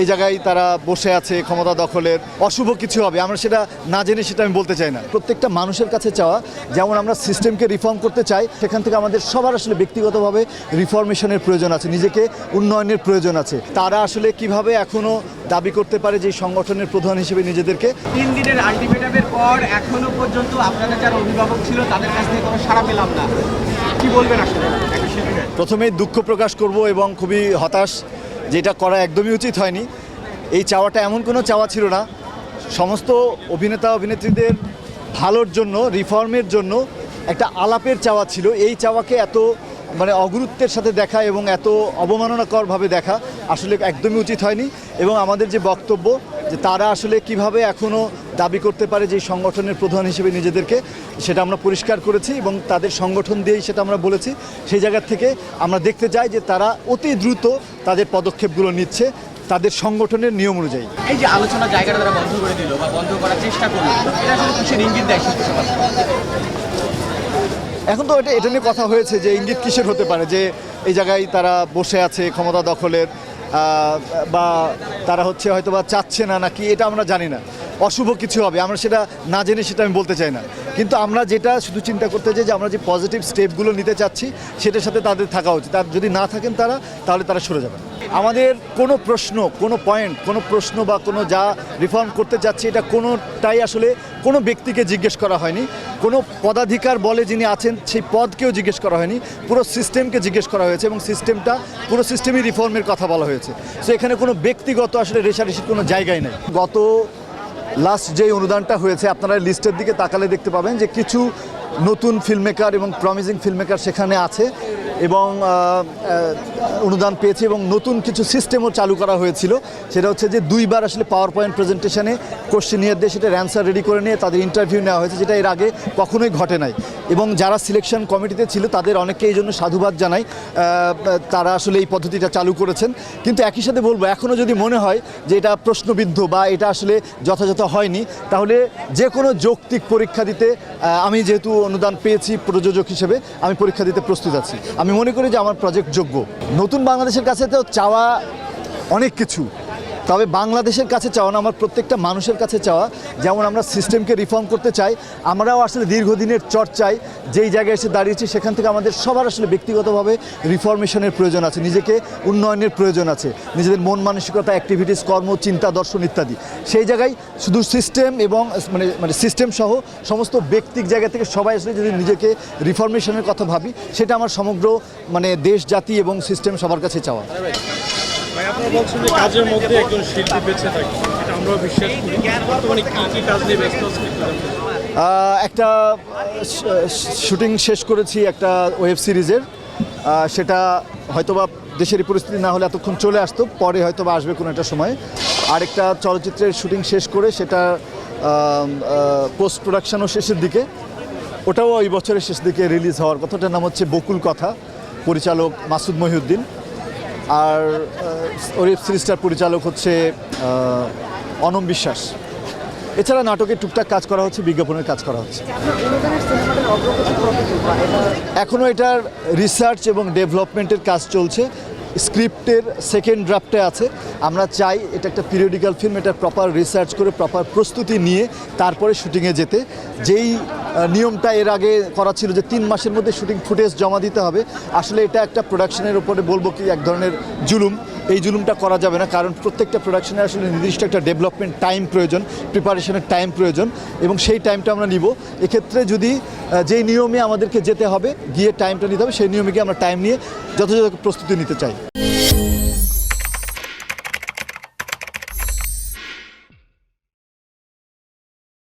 এই জায়গায় তারা বসে আছে ক্ষমতা দখলের। অশুভ কিছু হবে আমরা সেটা না জেনে সেটা আমি বলতে চাই না। প্রত্যেকটা মানুষের কাছে চাওয়া যেমন আমরা সিস্টেমকে রিফর্ম করতে চাই সেখান থেকে আমাদের সবার আসলে ব্যক্তিগতভাবে রিফরমেশনের প্রয়োজন আছে নিজেকে উন্নয়নের প্রয়োজন আছে। তারা আসলে কীভাবে এখনও দাবি করতে পারে যে সংগঠনের প্রধান হিসেবে নিজেদেরকে? তিন দিনের আলটিমেটামের পর এখনও পর্যন্ত আপনাদের যারা অভিভাবক ছিল তাদের কাছ থেকে কোনো সাড়া পেলাম না। কি বলবেন আসলে? প্রথমেই দুঃখ প্রকাশ করব এবং খুবই হতাশ। যেটা করা একদমই উচিত হয়নি। এই চাওয়াটা এমন কোনো চাওয়া ছিল না। সমস্ত অভিনেতা, অভিনেত্রীদের ভালোর জন্য, রিফর্মের জন্য একটা আলাপের চাওয়া ছিল। এই চাওয়াকে এত মানে অগুরুত্বের সাথে দেখা এবং এত অবমাননাকরভাবে দেখা আসলে একদমই উচিত হয়নি। এবং আমাদের যে বক্তব্য যে তারা আসলে কীভাবে এখনও দাবি করতে পারে যে সংগঠনের প্রধান হিসেবে নিজেদেরকে সেটা আমরা পরিষ্কার করেছি এবং তাদের সংগঠন দিয়েই সেটা আমরা বলেছি। সেই জায়গা থেকে আমরা দেখতে চাই যে তারা অতি দ্রুত তাদের পদক্ষেপগুলো নিচ্ছে তাদের সংগঠনের নিয়ম অনুযায়ী। এই যে আলোচনার জায়গাটা তারা বন্ধ করে দিল বা বন্ধ করার চেষ্টা করল এটা আসলে কিসের ইঙ্গিত দেয় এখন তো এটা এটা নিয়ে কথা হয়েছে যে ইঙ্গিত কিসের হতে পারে? যে এই জায়গায় তারা বসে আছে ক্ষমতা দখলের বা তারা হচ্ছে হয়তো বা চাচ্ছে না নাকি এটা আমরা জানি না। অশুভ কিছু হবে। আমরা সেটা না জেনে সেটা আমি বলতে চাই না। কিন্তু আমরা যেটা শুধু চিন্তা করতে চাই যে, আমরা যে পজিটিভ স্টেপগুলো নিতে চাচ্ছি, সেটার সাথে তাদের থাকা উচিত। আর যদি না থাকেন তারা, তাহলে তারা সরে যাবেন। আমাদের কোনো প্রশ্ন, কোনো পয়েন্ট কোনো প্রশ্ন বা কোনো যা রিফর্ম করতে চাচ্ছি, এটা কোনোটাই আসলে কোনো ব্যক্তিকে জিজ্ঞেস করা হয়নি। কোনো পদাধিকার বলে যিনি আছেন, সেই পদকেও জিজ্ঞেস করা হয়নি। পুরো সিস্টেমকে জিজ্ঞেস করা হয়েছে এবং সিস্টেমটা পুরো সিস্টেমই রিফর্মের কথা বলা হয়েছে। সো এখানে কোনো ব্যক্তিগত আসলে রেশারেশির কোনো জায়গায় নেই। গত লাস্ট যেই অনুদানটা হয়েছে, আপনারা লিস্টের দিকে তাকালে দেখতে পাবেন যে কিছু নতুন ফিল্মমেকার এবং প্রমিজিং ফিল্মমেকার সেখানে আছে। এবং অনুদান পেয়েছে এবং নতুন কিছু সিস্টেমও চালু করা হয়েছিল। সেটা হচ্ছে যে দুইবার আসলে পাওয়ার পয়েন্ট প্রেজেন্টেশনে কোশ্চেনিয়ার দিয়ে সেটা অ্যান্সার রেডি করে নিয়ে তাদের ইন্টারভিউ নেওয়া হয়েছে, যেটা এর আগে কখনোই ঘটে নাই। এবং যারা সিলেকশন কমিটিতে ছিল, তাদের অনেককে এই জন্য সাধুবাদ জানাই তারা আসলে এই পদ্ধতিটা চালু করেছেন। কিন্তু একই সাথে বলব এখনও যদি মনে হয় যে এটা প্রশ্নবিদ্ধ বা এটা আসলে যথাযথ হয়নি, তাহলে যে কোনো যৌক্তিক পরীক্ষা দিতে আমি যেহেতু অনুদান পেয়েছি প্রযোজক হিসেবে, আমি পরীক্ষা দিতে প্রস্তুত আছি। আমি মনে করি যে আমার প্রজেক্ট যোগ্য। নতুন বাংলাদেশের কাছে তো চাওয়া অনেক কিছু। তবে বাংলাদেশের কাছে চাওয়া না, আমার প্রত্যেকটা মানুষের কাছে চাওয়া, যেমন আমরা সিস্টেমকে রিফর্ম করতে চাই, আমরাও আসলে দীর্ঘদিনের চর্চায় যেই জায়গায় এসে দাঁড়িয়েছি, সেখান থেকে আমাদের সবার আসলে ব্যক্তিগতভাবে রিফরমেশনের প্রয়োজন আছে, নিজেকে উন্নয়নের প্রয়োজন আছে, নিজেদের মন মানসিকতা অ্যাক্টিভিটিস কর্ম, চিন্তা, দর্শন ইত্যাদি। সেই জায়গায় শুধু সিস্টেম এবং মানে মানে সিস্টেম সহ সমস্ত ব্যক্তিক জায়গা থেকে সবাই আসলে যদি নিজেকে রিফরমেশনের কথা ভাবি, সেটা আমার সমগ্র মানে দেশ, জাতি এবং সিস্টেম সবার কাছে চাওয়া। কাজের মধ্যে একজন শিল্পী থাকে বিশ্বাস করি। বর্তমানে কাজ নিয়ে ব্যস্ত একটু শুটিং শেষ করেছি একটা ওয়েব সিরিজের। সেটা হয়তোবা দেশের পরিস্থিতি না হলে এতক্ষণ চলে আসতো, পরে হয়তোবা আসবে কোনো একটা সময়। আরেকটা চলচ্চিত্রের শুটিং শেষ করে সেটা পোস্ট প্রোডাকশানও শেষের দিকে। ওটাও ওই বছরের শেষ দিকে রিলিজ হওয়ার কথাটার নাম হচ্ছে বকুল কথা, পরিচালক মাসুদ মহিউদ্দিন। আর ওয়েব সিরিজটার পরিচালক হচ্ছে অনম বিশ্বাস। এছাড়া নাটকে টুকটাক কাজ করা হচ্ছে, বিজ্ঞাপনের কাজ করা হচ্ছে। এখনও এটার রিসার্চ এবং ডেভেলপমেন্টের কাজ চলছে। স্ক্রিপ্টের সেকেন্ড ড্রাফটে আছে। আমরা চাই এটা একটা পিরিয়ডিক্যাল ফিল্ম এটা প্রপার রিসার্চ করে প্রপার প্রস্তুতি নিয়ে তারপরে শুটিংয়ে যেতে। যেই নিয়মটা এর আগে করা ছিল যে তিন মাসের মধ্যে শুটিং ফুটেজ জমা দিতে হবে, আসলে এটা একটা প্রোডাকশনের উপরে বলব কি এক ধরনের জুলুম। এই জুলুমটা করা যাবে না, কারণ প্রত্যেকটা প্রোডাকশনে আসলে নির্দিষ্ট একটা ডেভেলপমেন্ট টাইম প্রয়োজন প্রিপারেশনের টাইম প্রয়োজন, এবং সেই টাইমটা আমরা নিব। এক্ষেত্রে যদি যেই নিয়মে আমাদেরকে যেতে হবে, গিয়ে টাইমটা নিতে হবে, সেই নিয়মে গিয়ে আমরা টাইম নিয়ে যথাযথ প্রস্তুতি নিতে চাই।